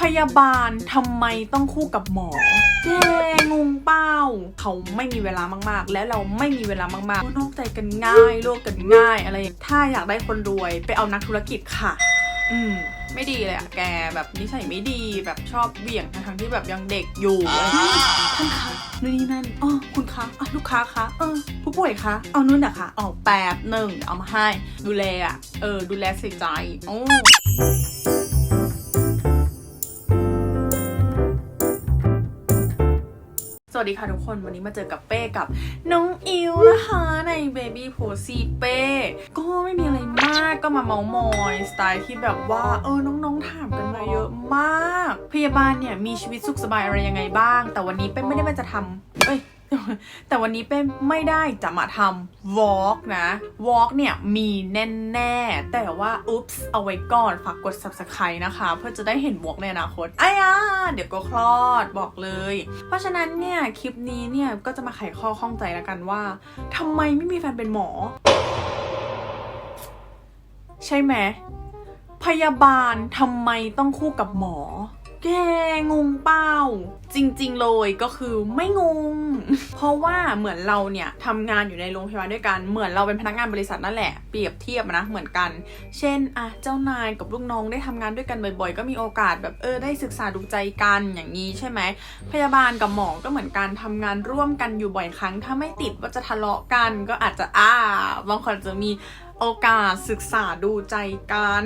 พยาบาลทำไมต้องคู่กับหมอแกงงเป้า เขาไม่มีเวลามากๆ และเราไม่มีเวลามากๆนอกใจกันง่ายโลกกันง่ายอะไรอย่างถ้าอยากได้คนรวยไปเอานักธุรกิจค่ะ อืม ไม่ดีเลยอะแกแบบนิสัยไม่ดีแบบชอบเบี่ยงทั้งๆที่แบบยังเด็กอยู่อะไรอย่างเงี้ยท่านคะนู่นนี่นั่นอ๋อคุณคะอะลูกค้าคะ เออ ผู้ป่วยคะ เอานู่นนะคะอ๋อแป๊บหนึ่งเดี๋ยวเอามาให้ ดูแลอะเออ ดูแลใส่ใจอ๋อ วัสดีค่ะทุกคนวันนี้มาเจอกับเป้กับน้องอิวนะคะใน Baby p o s y เป้ก็ไม่มีอะไรมากก็มาเมาส์มอยสไตล์ที่แบบว่าเออน้องๆถามกันมาเยอะมาก พยาบาลเนี่ยมีชีวิตสุขสบายอะไรยังไงบ้าง แต่วันนี้เป้ไม่ได้มาจะทำเอ้ย แต่วันนี้เป้ไม่ได้จะมาทำ Walk นะ Walk เนี่ยมีแน่ๆ แต่ว่าอุ๊ปส์เอาไว้ก่อนฝากกด Subscribe นะคะ เพื่อจะได้เห็น Walk ในอนาคตอ้ยาเดี๋ยวก็คลอดบอกเลย เพราะฉะนั้นเนี่ย คลิปนี้เนี่ย ก็จะมาไขข้อข้องใจแล้วกันว่าทำไมไม่มีแฟนเป็นหมอ ใช่ไหมพยาบาลทำไมต้องคู่กับหมอ แกงงเป้า จริง ๆ เลยก็คือไม่งง เพราะว่าเหมือนเราเนี่ยทำงานอยู่ในโรงพยาบาลด้วยกัน เหมือนเราเป็นพนักงานบริษัทนั่นแหละ เปรียบเทียบนะเหมือนกัน เช่นอะเจ้านายกับลูกน้องได้ทำงานด้วยกันบ่อยๆ ก็มีโอกาสแบบเออได้ศึกษาดูใจกันอย่างนี้ใช่ไหมพยาบาลกับหมอก็เหมือนการทำงานร่วมกันอยู่บ่อยครั้ง ถ้าไม่ติดว่าจะทะเลาะกันก็อาจจะอ่าบางคนอาจจะมี โอกาสศึกษาดูใจกัน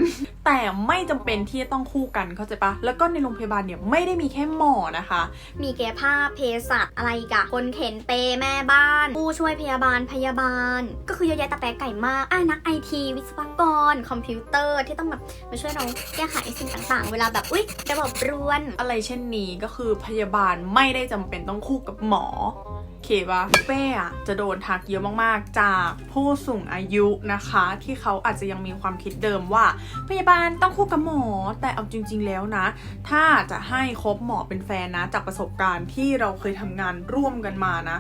แต่ไม่จำเป็นที่จะต้องคู่กันเข้าใจปะแล้วก็ในโรงพยาบาลเนี่ยไม่ได้มีแค่หมอนะคะ มีแก้ผ้าเภสัชอะไรอีกอะคนเข็นเปแม่บ้าน ผู้ช่วยพยาบาลพยาบาล ก็คือเยอะแยะตะแปะไก่มากอะนักไอทีวิศวกร คอมพิวเตอร์ที่ต้องแบบมาช่วยเราแก้ไขสิ่งต่างๆ เวลาแบบอุ๊ยระบบรวน อะไรเช่นนี้ก็คือพยาบาลไม่ได้จำเป็นต้องคู่กับหมอโอ เคปะเป้อะจะโดนทักเยอะมากๆ จากผู้สูงอายุนะคะ ที่เขาอาจจะยังมีความคิดเดิมว่า พยาบาลต้องคู่กับหมอ แต่เอาจริง ๆ แล้วนะ ถ้าจะให้คบหมอเป็นแฟนนะ จากประสบการณ์ที่เราเคยทำงานร่วมกันมานะ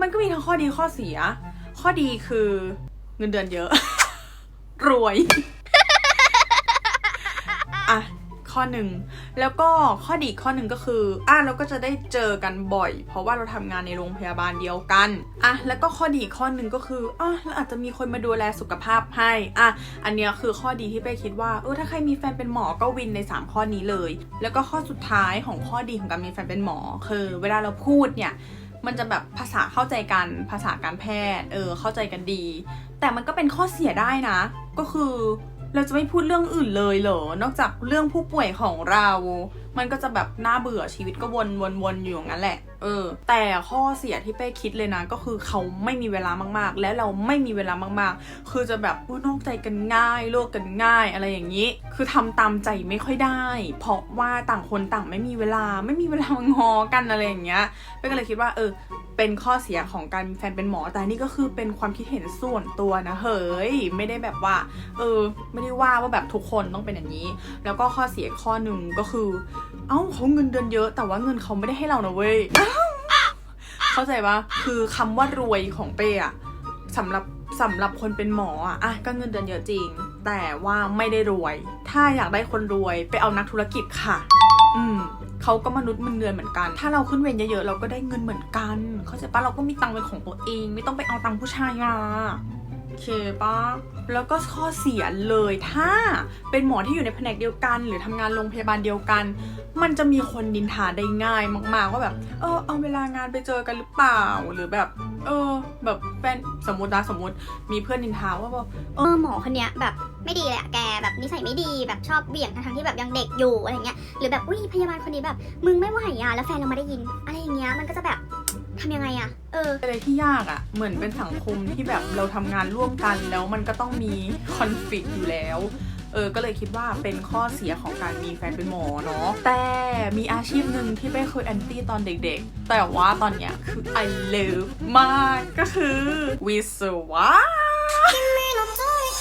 มันก็มีทั้งข้อดีข้อเสีย ข้อดีคือเงินเดือนเยอะ รวย อะ ข้อหนึ่งแล้วก็ข้อดีข้อหนึ่งก็คืออะเราก็จะได้เจอกันบ่อย เพราะว่าเราทำงานในโรงพยาบาลเดียวกันอะแล้วก็ข้อดีข้อหนึ่งก็คืออะเราอาจจะมีคนมาดูแลสุขภาพให้อะอันเนี้ยคือข้อดีที่เป้คิดว่าเออถ้าใครมีแฟนเป็นหมอก็วินใน 3 ข้อนี้เลย แล้วก็ข้อสุดท้ายของข้อดีของการมีแฟนเป็นหมอ คือ เวลาเราพูดเนี่ยมันจะแบบภาษาเข้าใจกันภาษาการแพทย์ เออเข้าใจกันดี แต่มันก็เป็นข้อเสียได้นะ ก็คือ เราจะไม่พูดเรื่องอื่นเลยเหรอ นอกจากเรื่องผู้ป่วยของเรา มันก็จะแบบน่าเบื่อชีวิตก็วนวนวนอยู่อย่างนั้นแหละ เออ แต่ข้อเสียที่เป้คิดเลยนะ ก็คือเขาไม่มีเวลามากๆ และเราไม่มีเวลามากๆ คือจะแบบนอกใจกันง่ายโลกกันง่ายอะไรอย่างนี้ คือทำตามใจไม่ค่อยได้ เพราะว่าต่างคนต่างไม่มีเวลาไม่มีเวลางอกันอะไรอย่างเงี้ยเป้ก็เลยคิดว่าเออเป็นข้อเสียของการมีแฟนเป็นหมอ แต่นี่ก็คือเป็นความคิดเห็นส่วนตัวนะเฮ้ยไม่ได้แบบว่า เออ ไม่ได้ว่าว่าแบบทุกคนต้องเป็นอย่างนี้ แล้วก็ข้อเสียข้อหนึ่งก็คือเอ้าเขาเงินเดือนเยอะ แต่ว่าเงินเขาไม่ได้ให้เรานะเว้ยเข้าใจปะคือคำว่ารวยของเป้อะสำหรับสำหรับคนเป็นหมออะอะก็เงินเดือนเยอะจริง แต่ว่าไม่ได้รวย ถ้าอยากได้คนรวยไปเอานักธุรกิจค่ะ อืมเขาก็มนุษย์เงินเดือนเหมือนกัน ถ้าเราขึ้นเวรเยอะๆเราก็ได้เงินเหมือนกัน เข้าใจปะเราก็มีตังค์เป็นของตัวเอง ไม่ต้องไปเอาตังค์ผู้ชายมา เคปะแล้วก็ข้อเสียเลยถ้าเป็นหมอที่อยู่ในแผนกเดียวกัน หรือทำงานโรงพยาบาลเดียวกัน มันจะมีคนนินทาได้ง่ายมาก ๆ ว่าแบบ เออเอาเวลางานไปเจอกันหรือเปล่าหรือแบบ เออ แบบแฟนสมมตินะสมมติมีเพื่อนนินทาว่าแบบเออหมอคนเนี้ยแบบไม่ดีเละแกแบบนิสัยไม่ดีแบบชอบเบี่ยงทั้งที่แบบยังเด็กอยู่อะไรเงี้ยหรือแบบอุ้ยพยาบาลคนนี้แบบ มึงไม่ไหวอะแล้วแฟนเราไม่ได้ยิน อะไรอย่างเงี้ยมันก็จะแบบ ทำยังไงอะเออ อะไรที่ยากอะเหมือนเป็นสังคมที่แบบเราทำงานร่วมกันแล้วมันก็ต้องมีคอนฟ lict อยู่แล้ว เออ ก็เลยคิดว่าเป็นข้อเสียของการมีแฟนเป็นหมอเนาะ แต่มีอาชีพหนึ่งที่ไม่เคยแอนตี้ตอนเด็กๆ แต่ว่าตอนเนี้ยคือ I love มากก็คือวิศวะ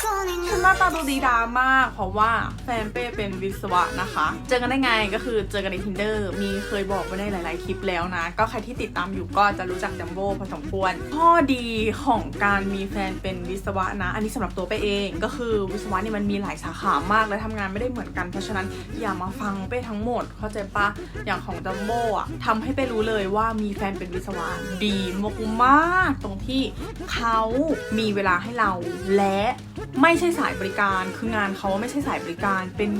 คือหน้าตาดูดีดามาก เพราะว่าแฟนเป้เป็นวิศวะนะคะ เจอกันได้ไงก็คือเจอกันใน tinder มีเคยบอกไว้ในหลาย ๆ คลิปแล้วนะ ก็ใครที่ติดตามอยู่ก็จะรู้จักจัมโบ้พอสมควร ข้อดีของการมีแฟนเป็นวิศวะนะ อันนี้สำหรับตัวเป้เองก็คือวิศวะเนี่ยมันมีหลายสาขามากและทำงานไม่ได้เหมือนกัน เพราะฉะนั้นอย่ามาฟังเป้ทั้งหมด เข้าใจปะอย่างของจัมโบ้อะทำให้เป้รู้เลยว่ามีแฟนเป็นวิศวะดีมากๆตรงที่เขามีเวลาให้เราและไม่ใช่สายบริการคืองานเขาไม่ใช่สายบริการ เป็น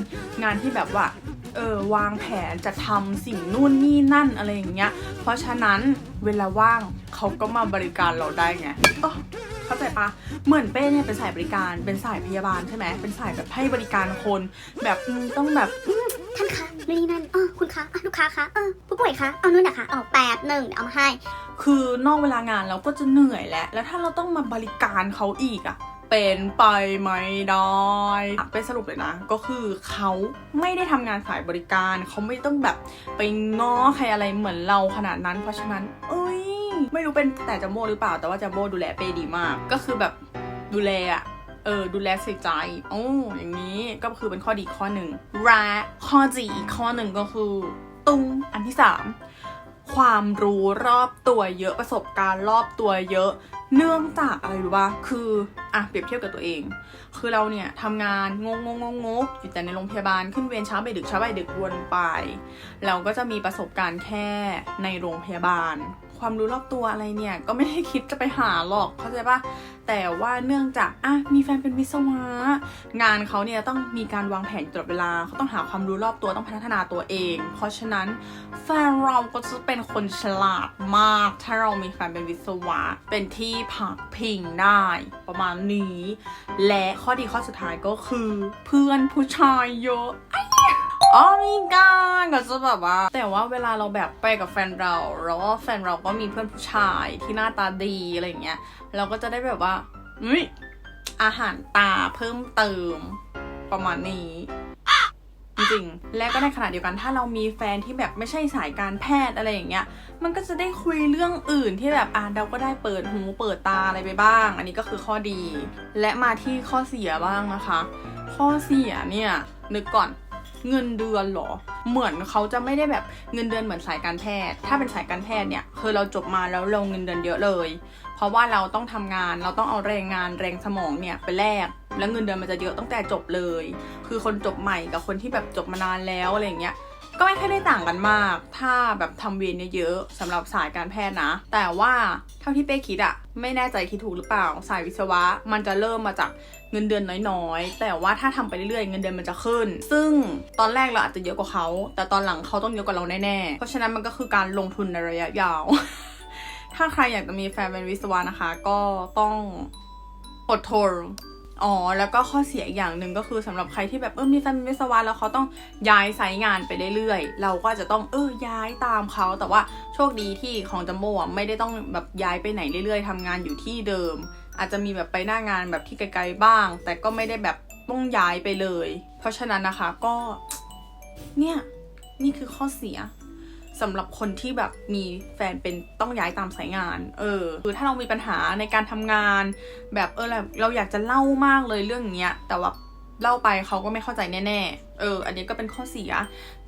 งานที่แบบว่าเออวางแผนจะทำสิ่งนู่นนี่นั่นอะไรอย่างเงี้ย เพราะฉะนั้นเวลาว่างเขาก็มาบริการเราได้ไงเออเข้าใจปะเหมือนเป้เนี่ยเป็นสายบริการเป็นสายพยาบาลใช่ไหมเป็นสายแบบให้บริการคน แบบอืมต้องแบบท่านคะนู่นนี่นั่นเออคุณคะอะลูกค้าคะเออผู้ป่วยคะเอานู่นนะคะเอาแป๊บหนึ่งเดี๋ยวเอามาให้ คือนอกเวลางานเราก็จะเหนื่อยแล้วแล้วถ้าเราต้องมาบริการเขาอีกอะ เป็นไปไม่ได้ไปสรุปเลยนะ ก็คือเขาไม่ได้ทำงานสายบริการ เขาไม่ต้องแบบไปง้อใครอะไรเหมือนเราขนาดนั้น เพราะฉะนั้น เอ้ย ไม่รู้เป็นแต่จัมโบ้หรือเปล่า แต่ว่าจัมโบ้ดูแลเปดีมาก ก็คือแบบดูแลอะเออดูแลใส่ใจโอ้อย่างนี้ก็คือเป็นข้อดีข้อหนึ่งและข้อดีอีกข้อหนึ่งก็คือ ตุ้งอันที่สามความรู้รอบตัวเยอะประสบการณ์รอบตัวเยอะ เนื่องจากอะไรรู้ป่ะ คืออะเปรียบเทียบกับตัวเอง คือเราเนี่ยทำงานงงงงงงกอยู่แต่ในโรงพยาบาลขึ้นเวรเช้าไปดึกเช้าไปดึกวนไป เราก็จะมีประสบการณ์แค่ในโรงพยาบาล ความรู้รอบตัวอะไรเนี่ย ก็ไม่ได้คิดจะไปหาหรอกเข้าใจปะแต่ว่าเนื่องจากอะมีแฟนเป็นวิศวะ งานเขาเนี่ยต้องมีการวางแผนตลอดเวลาเขาต้องหาความรู้รอบตัวต้องพัฒนาตัวเอง เพราะฉะนั้นแฟนเราก็จะเป็นคนฉลาดมาก ถ้าเรามีแฟนเป็นวิศวะ เป็นที่พักพิงได้ประมาณนี้ และข้อดีข้อสุดท้ายก็คือ เพื่อนผู้ชายเยอะ อ๋อมีการก็จะแบบว่า แต่ว่าเวลาเราแบบไปกับแฟนเราแล้วว่าแฟนเราก็มีเพื่อนผู้ชายที่หน้าตาดีอะไรอย่างเงี้ย เราก็จะได้แบบว่าเฮ้ยอาหารตาเพิ่มเติมประมาณนี้จริงๆและก็ในขณะเดียวกันถ้าเรามีแฟนที่แบบไม่ใช่สายการแพทย์อะไรอย่างเงี้ย มันก็จะได้คุยเรื่องอื่นที่แบบอ่าเราก็ได้เปิดหูเปิดตาอะไรไปบ้าง อันนี้ก็คือข้อดี และมาที่ข้อเสียบ้างนะคะ ข้อเสียเนี่ยนึกก่อน เงินเดือนหรอ เหมือนเขาจะไม่ได้แบบเงินเดือนเหมือนสายการแพทย์ ถ้าเป็นสายการแพทย์เนี่ยคือเราจบมาแล้วเราเงินเดือนเยอะเลย เพราะว่าเราต้องทำงานเราต้องเอาแรงงานแรงสมองเนี่ยไปแลกแล้วเงินเดือนมันจะเยอะตั้งแต่จบเลย คือคนจบใหม่กับคนที่แบบจบมานานแล้วอะไรอย่างเงี้ย ก็ไม่ค่อยได้ต่างกันมาก ถ้าแบบทำเวรเยอะๆสำหรับสายการแพทย์นะ แต่ว่าเท่าที่เป้คิดอะไม่แน่ใจคิดถูกหรือเปล่า สายวิศวะมันจะเริ่มมาจากเงินเดือนน้อยๆ แต่ว่าถ้าทำไปเรื่อยๆ เงินเดือนมันจะขึ้น ซึ่งตอนแรกเราอาจจะเยอะกว่าเขา แต่ตอนหลังเขาต้องเยอะกว่าเราแน่ๆ เพราะฉะนั้นมันก็คือการลงทุนในระยะยาว ถ้าใครอยากจะมีแฟนเป็นวิศวะนะคะ ก็ต้องอดทน อ๋อ แล้วก็ข้อเสียอีกอย่างหนึ่งก็คือสำหรับใครที่แบบเออมีแฟนเป็นวิศวะแล้วเขาต้องย้ายไซต์งานไปเรื่อยๆ เราก็จะต้องเออย้ายตามเขาแต่ว่าโชคดีที่ของจัมโบ้อะไม่ได้ต้องแบบย้ายไปไหนเรื่อยๆทำงานอยู่ที่เดิม อาจจะมีแบบไปหน้างานแบบที่ไกลๆบ้าง แต่ก็ไม่ได้แบบต้องย้ายไปเลย เพราะฉะนั้นนะคะก็เนี่ยนี่คือข้อเสีย สำหรับคนที่แบบมีแฟนเป็นต้องย้ายตามสายงาน เออคือถ้าเรามีปัญหาในการทำงาน แบบเออแบบเราอยากจะเล่ามากเลยเรื่องเนี้ย แต่ว่าเล่าไปเขาก็ไม่เข้าใจแน่ๆ เออ อันนี้ก็เป็นข้อเสีย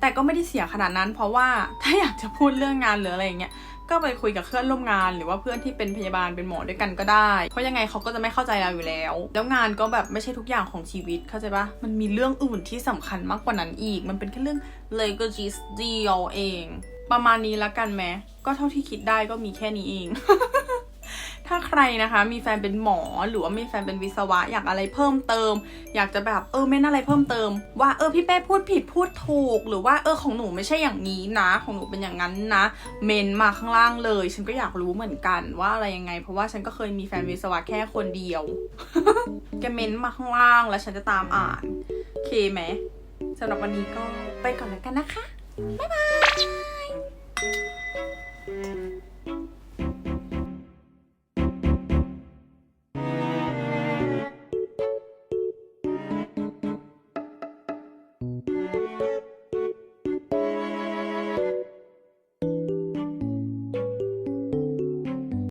แต่ก็ไม่ได้เสียขนาดนั้น เพราะว่าถ้าอยากจะพูดเรื่องงานหรืออะไรอย่างเงี้ย ก็ไปคุยกับเพื่อนร่วมงานหรือว่าเพื่อนที่เป็นพยาบาลเป็นหมอด้วยกันก็ได้ เพราะยังไงเขาก็จะไม่เข้าใจเราอยู่แล้ว แล้วงานก็แบบไม่ใช่ทุกอย่างของชีวิต เข้าใจปะมันมีเรื่องอื่นที่สำคัญมากกว่านั้นอีก มันเป็นแค่เรื่อง legacies เดียวเอง ประมาณนี้ละกันไหมก็เท่าที่คิดได้ก็มีแค่นี้เอง ถ้าใครนะคะ มีแฟนเป็นหมอหรือว่ามีแฟนเป็นวิศวะอยากอะไรเพิ่มเติม อยากจะแบบเออเม่นอะไรเพิ่มเติม ว่าเออพี่เป้พูดผิดพูดถูก หรือว่าเออของหนูไม่ใช่อย่างนี้นะ ของหนูเป็นอย่างนั้นนะ เมนมาข้างล่างเลย ฉันก็อยากรู้เหมือนกันว่าอะไรยังไง เพราะว่าฉันก็เคยมีแฟนวิศวะแค่คนเดียวแกเมนมาข้างล่างแล้วฉันจะตามอ่านโอเคไหมสำหรับวันนี้ก็ไปก่อนแล้วกันนะคะบ๊ายบาย